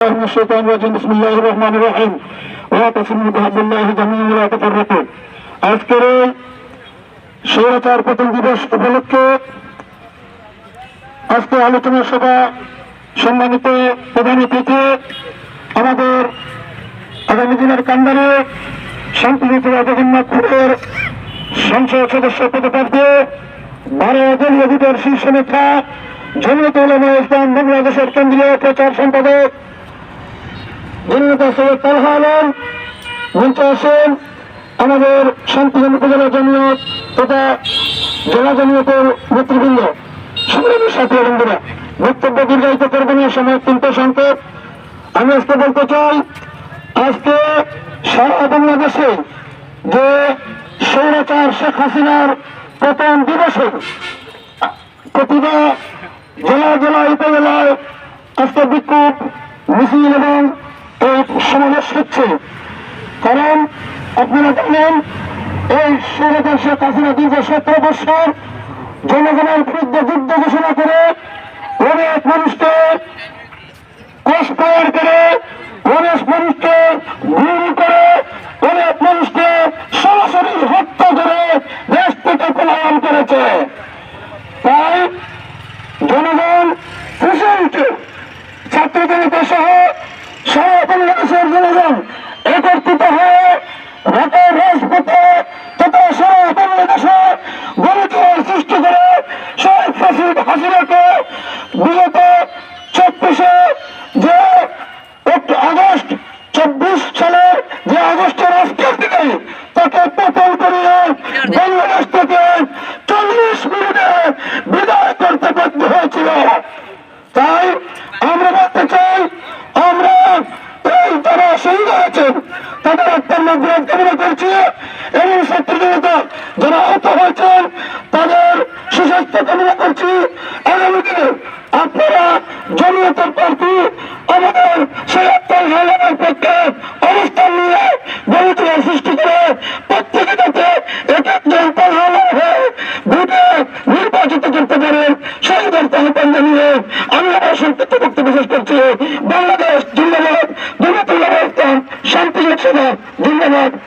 الله من الشيطان الرجيم بسم الله الرحمن الرحيم واعتصموا بحبل الله جميعا ولا تفرقوا আজকের এই স্বৈরাচার প্রথম দিবস উপলক্ষে আজকে আলোচনা সভা সম্মানিত প্রধান অতিথি আমাদের আগামী দিনের কান্দারে শান্তিনীতি জগন্নাথপুরের সংসদ সদস্য পদপ্রার্থী ভারত দলীয় জোটের শীর্ষ নেতা জমিয়ত উলামা ইসলাম বাংলাদেশের কেন্দ্রীয় প্রচার সম্পাদক আমাদের শান্তিগঞ্জ উপজেলা জমিয়ত তথা জেলা জমিয়তের নেতৃবৃন্দ। সংগ্রামের সাথী বন্ধুরা, বক্তব্য দীর্ঘায়িত করবেন না, সময় তিনটে সংকট আমি আজকে বলতে চাই, আজকে সারা বাংলাদেশে যে স্বৈরাচার শেখ হাসিনার প্রথম দিবসে প্রতিটা জেলা জেলা উপজেলায় আজকে বিক্ষোভ, মিছিল এবং সমাবেশ হচ্ছে। কারণ আপনারা জানেন, এই স্বৈরাচার শেখ হাসিনা দীর্ঘ সতেরো বছর জনগণের বিরুদ্ধে যুদ্ধ ঘোষণা করে অনেক মানুষকে কষ্টায়ন করে অনেক মানুষকে গুম করে অনেক মানুষকে সরাসরি হত্যা করে দেশ থেকে পলায়ন করেছে। তাই জনগণ উঠে ছাত্র জনতা সহ সারা বাংলাদেশের জনগণ একত্রিত হয়ে ঢাকার রাজপথে তথা সারা বাংলাদেশে গণতন্ত্র সৃষ্টি করে শেখ হাসিন হাসিনাকে বিগত চব্বিশে যে আগস্ট, চব্বিশ সালের যে আগস্টের আজকের তাকে পতন করিয়ে বাংলাদেশ থেকে চল্লিশ মিনিটে বিদায় করতে বাধ্য হয়েছিল তাই আমরা বলতে চাই আমরা এই যারা হয়েছেন তাদের আত্মার মধ্যে কামনা করছি এবং ছাত্র জনতা যারা আহত হয়েছেন, তাদের সুস্বাস্থ্য কামনা করছি। আগামী আপনারা জমিয়তের প্রার্থী আমাদের সৈয়াত্তর হালামের পক্ষে অবস্থান নিয়ে গণতন্ত্র সৃষ্টি করে প্রত্যেকে যাতে এক একজন প্রধান হয়ে ভোটে নির্বাচিত করতে পারেন। সেই আহ্বান জানিয়ে আমি আমার সংক্ষিপ্ত বক্তব্য শেষ করছি। বাংলাদেশ করবেন